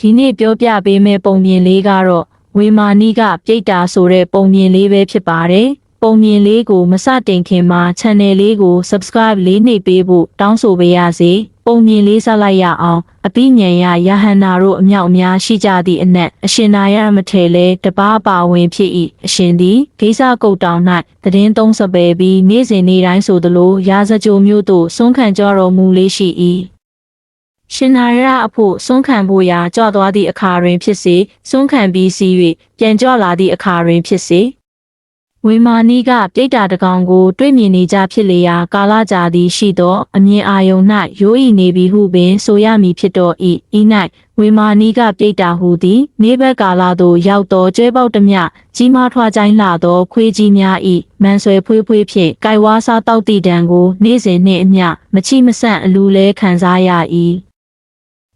ဒီနေ့ပြောပြပေးမယ့်ပုံပြင်လေးကတော့ဝေမာနီကပြိတ္တာဆိုတဲ့ပုံပြင်လေးပဲဖြစ်ပါတယ်။ပုံပြင်လေးကိုမစတင်ခင်မှာ channel လေးကို subscribe လေးနှိပ်ပေးဖို့တောင်းဆိုပေးရစေ။ပုံပြင်လေးဆက်လိုက်ရအောင်အပိညံရယဟန္တာတို့အမြောက်အများရှိကြသည့်အနက်အရှင်နာရမထေလဲတပားပါဝင်ဖြစ်၏အရှင်သည်ဂိဇကုတ်တောင်၌တည်င်းသုံးစပယ်ပြီးနေ့စဉ်နေ့တိုင်းဆိုသလိုရာဇကြိုမျိုးတို့ဆုံးခံကြတော်မူလေးရှိ၏ ရှင်နာရအဖို့ဆုံးခံဖို့ရာကြွသွားသည့်အခါတွင်ဖြစ်စေဆုံးခံပြီးစီး၍ပြန်ကြွလာသည့်အခါတွင်ဖြစ်စေဝေမာနီကပြိတ္တာတကောင်ကို တွေ့မြင်နေကြဖြစ်လေရာကာလကြာသည်ရှိသောအမြင်အာယုံ၌ရိုးဤနေပြီဟုပင်ဆိုရမည်ဖြစ်တော်၏ဤ၌ဝေမာနီကပြိတ္တာဟုသည်နေဘက်ကာလသို့ရောက်သောကျွဲပေါက်တမျှကြီးမားထွားကြိုင်းလာသောခွေးကြီးများ၏မန်ဆွဲဖွေးဖွေးဖြင့်ကြိုက်ဝါစားတောက်တီတံကို နေ့စဉ်နှင့်အမျှမချိမဆန့်အလူလဲခံစားရ၏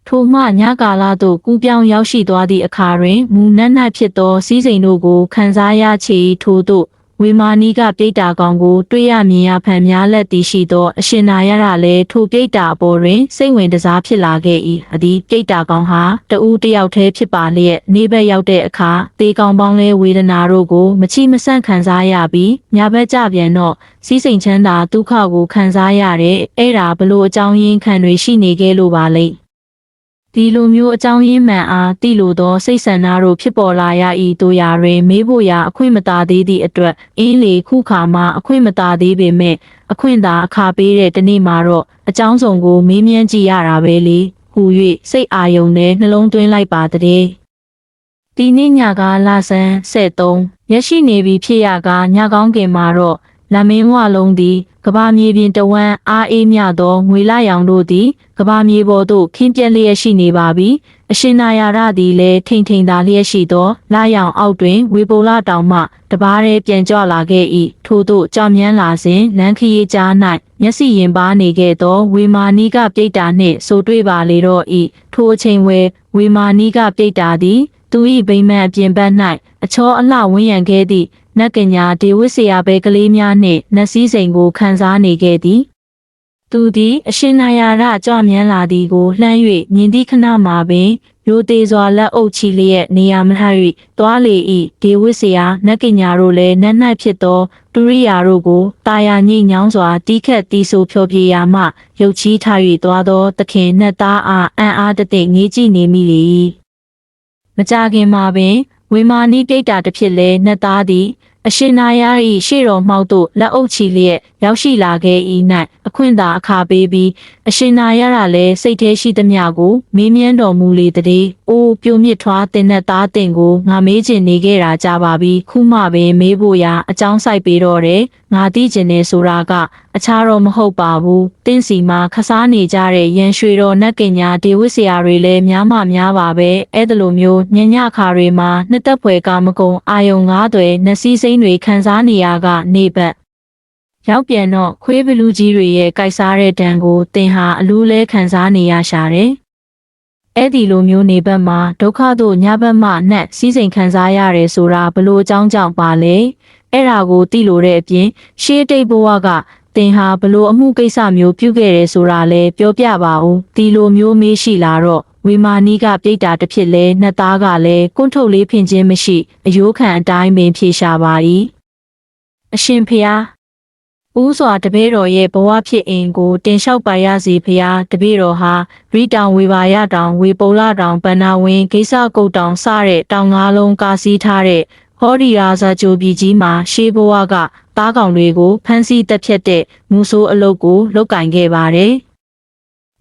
ထိုမှညကာလသို့ကူးပြောင်းရောက်ရှိသွားသည့်အခါတွင်မူနတ်၌ဖြစ်သောစီးစိမ်တို့ကိုခံစားရချေထို့သို့ဝေမာနီကပြိတ္တာကောင်ကိုတွေ့ရမြင်ရဖန်များလက်တည်ရှိသောအရှင်နာရရလည်းထိုပြိတ္တာအပေါ်တွင်စိတ်ဝင်တစားဖြစ်လာခဲ့၏အဒီပြိတ္တာကောင်ဟာတဦးတစ်ယောက်တည်းဖြစ်ပါလျက်နေဘက်ရောက်တဲ့အခါတေကောင်ပေါင်းလဲဝေဒနာတို့ကိုမချိမဆန့်ခံစားရပြီးညာဘက်ကြပြန်တော့စီးစိမ်ချမ်းသာဒုက္ခကိုခံစားရတဲ့အဲ့ဒါဘလို့အကြောင်းရင်းခံတွေရှိနေခဲ့လို့ပါလိမ့် ဒီလိုမျိုးအကြောင်းရင်းမှန်အားသိလိုသောစိတ်ဆန္ဒတို့ဖြစ်ပေါ်လာရ၏တို့ရာတွင်မေးဖို့ရာအခွင့်မသာသေးသည့်အတွက်အင်းလေခုခါမှအခွင့်မသာသေးပေမဲ့အခွင့်သာအခါပေးတဲ့တနေ့မှာတော့အကြောင်းစုံကိုမေးမြန်းကြည့်ရတာပဲလေဟူ၍စိတ်အာယုံနဲ့နှလုံးသွင်းလိုက်ပါတဲ့ဒီနေ့ညကလာဆန်း73ရက်ရှိနေပြီဖြစ်ရကညကောင်းကင်မှာတော့ လမင်းဝလုံးသည်ကဘာမြေပြင်တဝမ်းအားအေးမြသောငွေလာရောင်တို့သည်ကဘာမြေပေါ်သို့ခင်းပြက်လျက်ရှိနေပါပြီအရှင်နာယာရသည်လည်းထိန်ထိန်သာလျက်ရှိသောလာရောင်အောက်တွင်ဝေပိုလာတောင်မှတပားရဲပြန်ကြွလာခဲ့၏ထို့သို့ကြောင်မြန်းလာစဉ်လမ်းခရီးကြား၌မျက်စိရင်ပါနေခဲ့သောဝေမာနီကပြိတ္တာနှင့်ဆိုတွေ့ပါလေတော့၏ထိုအချိန်ဝဲဝေမာနီကပြိတ္တာသည်သူ၏ဗိမာန်အပြင်ဘက်၌အချောအလှဝန်းရံခဲ့သည့် နတ်ကညာဒေဝိဆရာပဲကလေးများနှင့်နတ်စည်းစိမ်ကိုခန်းစားနေခဲ့သည်သူသည်အရှင်နာယာရကြွမြန်းလာသည်ကိုလှမ်း၍မြင်သည့်ခဏမှာပင်ရိုသေးစွာလက်အုပ်ချီလျက်နေရာမထ၍တွားလေ၏ဒေဝိဆရာနတ်ကညာတို့လည်းနတ်၌ဖြစ်သောတူရိယာတို့ကိုတာယာညိညောင်းစွာတီးခတ်တီးဆိုဖျော်ဖြေရာမှရုပ်ချီးထား၍တွားသောသခင်နှက်သားအားအံ့အားတသိငေးကြည့်နေမိလေ၏မကြခင်မှာပင် ဝေမာနီတိတ်တာတစ်ဖြစ်လဲနှက်သားသည်အရှင်နာယ၏ရှေ့တော်မှောက်သို့လက်အုပ်ချီလျက်ရောက်ရှိလာခဲ့၏၌အခွင့်သာအခါပေးပြီးအရှင်နာယရလည်းစိတ်ထဲရှိသမျှကိုမေးမြန်းတော်မူလေတည်း။အိုးပြိုမြစ်ထွားတင်တဲ့သားတင်ကိုငါမေးချင်နေခဲ့တာကြပါပြီ။ခုမှပင်မေးဖို့ရာအကြောင်းဆိုင်ပေးတော့တယ်။ငါသိချင်နေဆိုတာကအခြားတော့မဟုတ်ပါဘူး။တင်းစီမှာခစားနေကြတဲ့ရန်ရွှေတော်နတ်ကညာဒေဝိဆရာတွေလည်းများမှများပါပဲ။အဲ့ဒါလိုမျိုးညညခါတွေမှာနှစ်သက်ဖွယ်ကမကုံအာယုံငါးတွေနက်စီးစိမ့်တွေခံစားနေရကနေဘက်ရောက်ပြန်တော့ခွေးဘလူးကြီးတွေရဲ့ကြိုက်စားတဲ့တံကိုတင်ဟာအလူးလဲခံစားနေရရှာတယ်။အဲ့ဒီလိုမျိုးနေဘက်မှာဒုက္ခတို့ညဘက်မှနှက်စီးစိမ်ခံစားရတယ်ဆိုတာဘလို့အကြောင်းကြောင့်ပါလဲ။အဲ့ဒါကိုသိလို့တဲ့အပြင်ရှေးတိတ်ဘဝက တင်ဟာဘလို့အမှုကိစ္စမျိုးပြုခဲ့တယ်ဆိုတာလဲပြောပြပါဦး။ဒီလိုမျိုးမေးရှိလာတော့ဝီမာနီကပြိတ္တာတစ်ဖြစ်လဲနှစ်သားကလည်းကွန်းထုတ်လေးဖင်ခြင်းမရှိအယိုးခံအတိုင်းပင်ဖြေရှာပါ၏။အရှင်ဖျားဦးစွာတပည့်တော်ရဲ့ဘဝဖြစ်အင်ကိုတင်လျှောက်ပါရစီဖရာတပည့်တော်ဟာရီတောင်ဝေပါရတောင်ဝေပုံလာတောင်ဗန္နာဝင်းဂိဆကုတ်တောင်စတဲ့တောင်ငါးလုံးကာစီးထားတဲ့ ဟောဒီရာဇာကြိုပြည်ကြီးမှာရှေးဘဝကသားကောင်တွေကိုဖမ်းဆီးတပ်ဖြတ်တဲ့မူဆိုးအလုပ်ကိုလုပ်ကင်ခဲ့ပါတယ်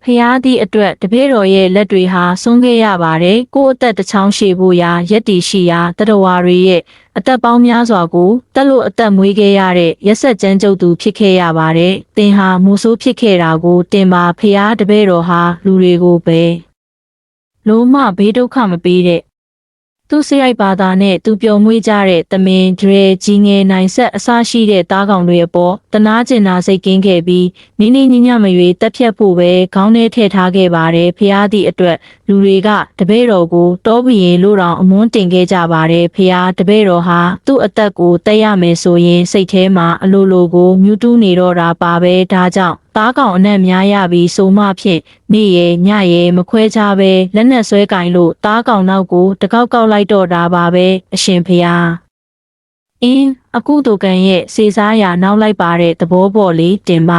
ဖျားသည့်အတွက်တပည့်တော်ရဲ့လက်တွေဟာဆုံးခဲ့ရပါတယ်ကိုယ့်အသက်တစ်ချောင်းရှည်ဖို့ရာရက်တီရှိရာတတဝါတွေရဲ့အသက်ပေါင်းများစွာကိုတက်လို့အသက်မွေးခဲ့ရတဲ့ရက်ဆက်ကျန်းကျုပ်သူဖြစ်ခဲ့ရပါတယ်တင်ဟာမူဆိုးဖြစ်ခဲ့တာကိုတင်ပါဖျားတပည့်တော်ဟာလူတွေကိုပဲလုံးမဘေးဒုက္ခမပေးတဲ့ သူစရိုက်ဘာသာနဲ့သူပျော်မွေးကြတဲ့တမင်ဒရဲကြီးငယ်နိုင်ဆက်အစရှိတဲ့တားကောင်တွေအပေါ်တနာကျင်နာစိတ်ကင်းခဲ့ပြီးနိနေညညမရွေတက်ဖြတ်ဖို့ပဲခေါင်းထဲထည့်ထားခဲ့ပါတယ်ဖျားသည့်အတွက်လူတွေကတပည့်တော်ကိုတောဘီရင်လို့တောင်အမွန်းတင်ခဲ့ကြပါတယ်ဖျားတပည့်တော်ဟာသူ့အသက်ကိုတက်ရမယ်ဆိုရင်စိတ်ထဲမှာအလိုလိုကိုမြူးတူးနေတော့တာပါပဲဒါကြောင့်တာသားကောင်အနက်များရပြီးဆိုမှဖြင့်နေ့ရဲ့ညရဲ့မခွဲခြားပဲလက်နက်ဆွဲကင်လို့သားကောင်နောက်ကိုတကောက်ကောက်လိုက်တော့တာပါပဲအရှင်ဖျားအင်းအကုတုကန်ရဲ့စေစားရာနောက်လိုက်ပါတဲ့သဘောပေါ်လေးတင်မ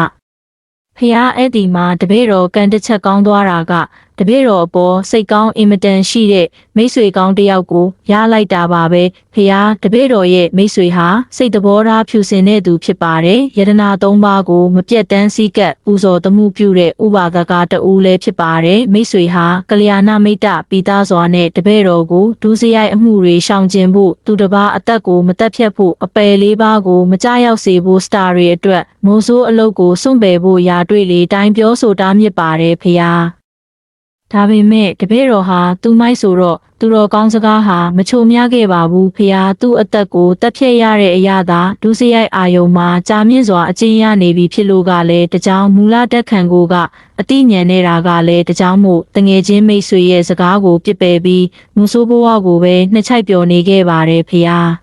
ဖျားအဲ့ဒီမှာတပည့်တော်ကန်တစ်ချက်ကောင်းသွားတာက တပည့်တော်အပေါ်စိတ်ကောင်းအင်မတန်ရှိတဲ့မိတ်ဆွေကောင်းတစ်ယောက်ကိုရလိုက်တာပါပဲဖျားတပည့်တော်ရဲ့မိတ်ဆွေဟာစိတ်တဘောထားဖြူစင်တဲ့သူဖြစ်ပါတယ်ယတနာသုံးပါးကိုမပြတ်တမ်းစည်းကပ်ပူဇော်တမှုပြုတဲ့ဥပါဒကတူလည်းဖြစ်ပါတယ်မိတ်ဆွေဟာကလျာဏမိတ်တပီသားစွာနဲ့တပည့်တော်ကိုဒုစရိုက်အမှုတွေရှောင်ကျဉ်ဖို့သူတစ်ပါးအသက်ကိုမတက်ဖြတ်ဖို့အပယ်လေးပါးကိုမကြရောက်စေဖို့စတာတွေအတွက်မိုးဆိုးအလုပ်ကိုစွန့်ပယ်ဖို့ရာတွေ့လေတိုင်းပြောဆိုတာမြစ်ပါတယ်ဖျား ဒါပေမဲ့တပည့်တော်ဟာသူမိုက်ဆိုတော့သူတော်ကောင်းစကားဟာမချိုများခဲ့ပါဘူးဖျားသူ့အသက်ကိုတက်ဖြတ်ရတဲ့အရာသာဒုစရိုက်အာယုံမှာကြာမြင့်စွာအကျဉ်းရနေပြီဖြစ်လို့ကလည်းတကြောင်မူလတက်ခံကိုကအတိညာဉ်နေတာကလည်းတကြောင်မို့တငယ်ချင်းမိတ်ဆွေရဲ့စကားကိုပြစ်ပယ်ပြီးမူဆိုးဘဝကိုပဲနှစ်ချိုက်ပျော်နေခဲ့ပါတယ်ဖျား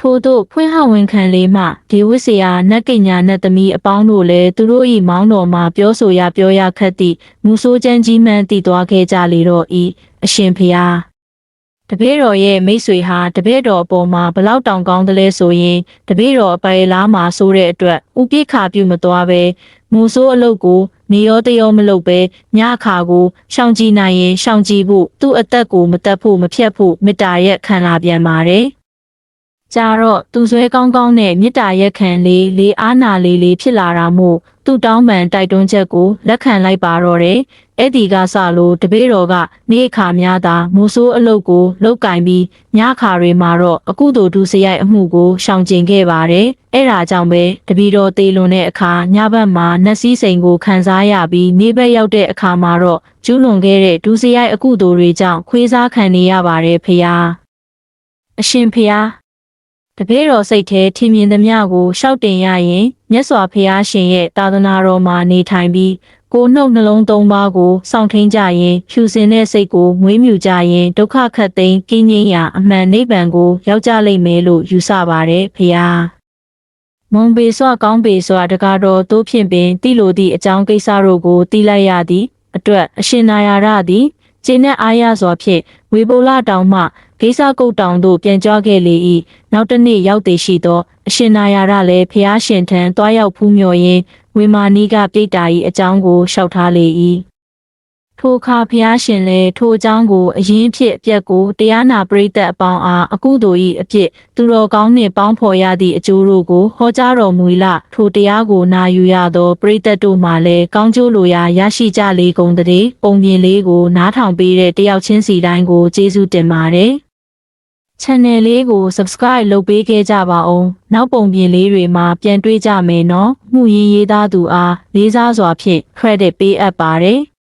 ထို့သို့ဖွင့်ဟဝန်ခံလေးမှဒေဝိစရာနတ်ကညာနတ်သမီးအပေါင်းတို့လည်းသူတို့၏မောင်းတော်မှာပြောဆိုရပြောရခက်သည့်မူဆိုးချမ်းကြီးမှန်တည်သွားခဲ့ကြလေတော့ဤအရှင်ဖျားတပည့်တော်ရဲ့မိတ်ဆွေဟာတပည့်တော်အပေါ်မှာဘလောက်တောင်ကောင်းတယ်လဲဆိုရင်တပည့်တော်အပိုင်လားမှာဆိုတဲ့အတွက်ဥပိ္ပခါပြုမသွားပဲမူဆိုးအလုတ်ကိုနေရောတရောမလုပ်ပဲညအခါကိုရှောင်ကြည်နိုင်ရင်ရှောင်ကြည်ဖို့သူ့အသက်ကိုမတက်ဖို့မဖြတ်ဖို့မေတ္တာရက်ခံလာပြန်ပါတယ် ကြတော့သူဆွဲကောင်းကောင်းနဲ့မေတ္တာရက်ခံလေးလေးအားနာလေးလေးဖြစ်လာတာမို့သူ့တောင်းပန်တိုက်တွန်းချက်ကိုလက်ခံလိုက်ပါတော့တယ်။အဲ့ဒီကစလို့တပည့်တော်ကနေ့အခါများသာမိုးဆိုးအလုတ်ကိုလုတ်ကင်ပြီးညအခါတွေမှာတော့အကုသိုလ်ဒုစရိုက်အမှုကိုရှောင်ကျဉ်ခဲ့ပါတယ်။အဲ့ဒါကြောင့်ပဲတပည့်တော်တေလွန်တဲ့အခါညဘက်မှာနှက်စည်းစိန်ကိုခံစားရပြီးနေ့ဘက်ရောက်တဲ့အခါမှာတော့ကျူးလွန်ခဲ့တဲ့ဒုစရိုက်အကုသိုလ်တွေကြောင့်ခွေးစားခံနေရပါတယ်ဖေယား။အရှင်ဖေယား တပည့်တော်စိတ်ထဲထင်မြင်သမျှကိုရှောက်တင်ရရင်မြတ်စွာဘုရားရှင်ရဲ့သာသနာတော်မှာနေထိုင်ပြီးကိုယ်နှုတ်နှလုံးသုံးပါးကိုစောင့်ထိန်ကြရင်ဖြူစင်တဲ့စိတ်ကိုမွေးမြူကြရင်ဒုက္ခခတ်သိမ်းကင်းငြိမ်းရာအမှန်နိဗ္ဗာန်ကိုရောက်ကြလိမ့်မယ်လို့ယူဆပါတယ်ဘုရားမွန်ပေစွာကောင်းပေစွာတကားတော်တို့ဖြင့်ပင်တိလိုသည့်အကြောင်းကိစ္စတို့ကိုတိလိုက်ရသည်အတွက်အရှင်နာယာရသည်ကျင်းနဲ့အားရစွာဖြင့်ဝေပိုလတောင်မှ ဂိဆကုတ်တောင်သို့ပြန်ကြွခဲ့လေ၏နောက်တစ်နေ့ရောက်သည်ရှိသောအရှင်နာယာရလည်းဖျားရှင်ထံတွားရောက်ဖူးမြော်ရင်းဝေမာနီကပြိတ္တာ၏အကြောင်းကိုလျှောက်ထားလေ၏ထိုအခါဖျားရှင်လည်းထိုအကြောင်းကိုအရင်ဖြစ်အပြက်ကိုတရားနာပရိသတ်အပေါင်းအားအကုသိုလ်၏အဖြစ်သူတော်ကောင်းနှင့်ပေါင်းဖော်ရသည့်အကျိုးတို့ကိုဟောကြားတော်မူလထိုတရားကိုနာယူရသောပရိသတ်တို့မှလည်းကောင်းကျိုးလိုရာရရှိကြလေကုန်တည်းပုံပြင်လေးကိုနားထောင်ပေးတဲ့တယောက်ချင်းစီတိုင်းကိုကျေးဇူးတင်ပါတယ် channel လေးကို subscribe လုပ်ပေးခဲ့ကြပါအောင်။နောက်ပုံပြင်လေးတွေမှာပြန်တွေ့ကြမယ်နော်။မှုရင်းရေးသားသူအားလေးစားစွာဖြင့် credit ပေးအပ်ပါတယ်။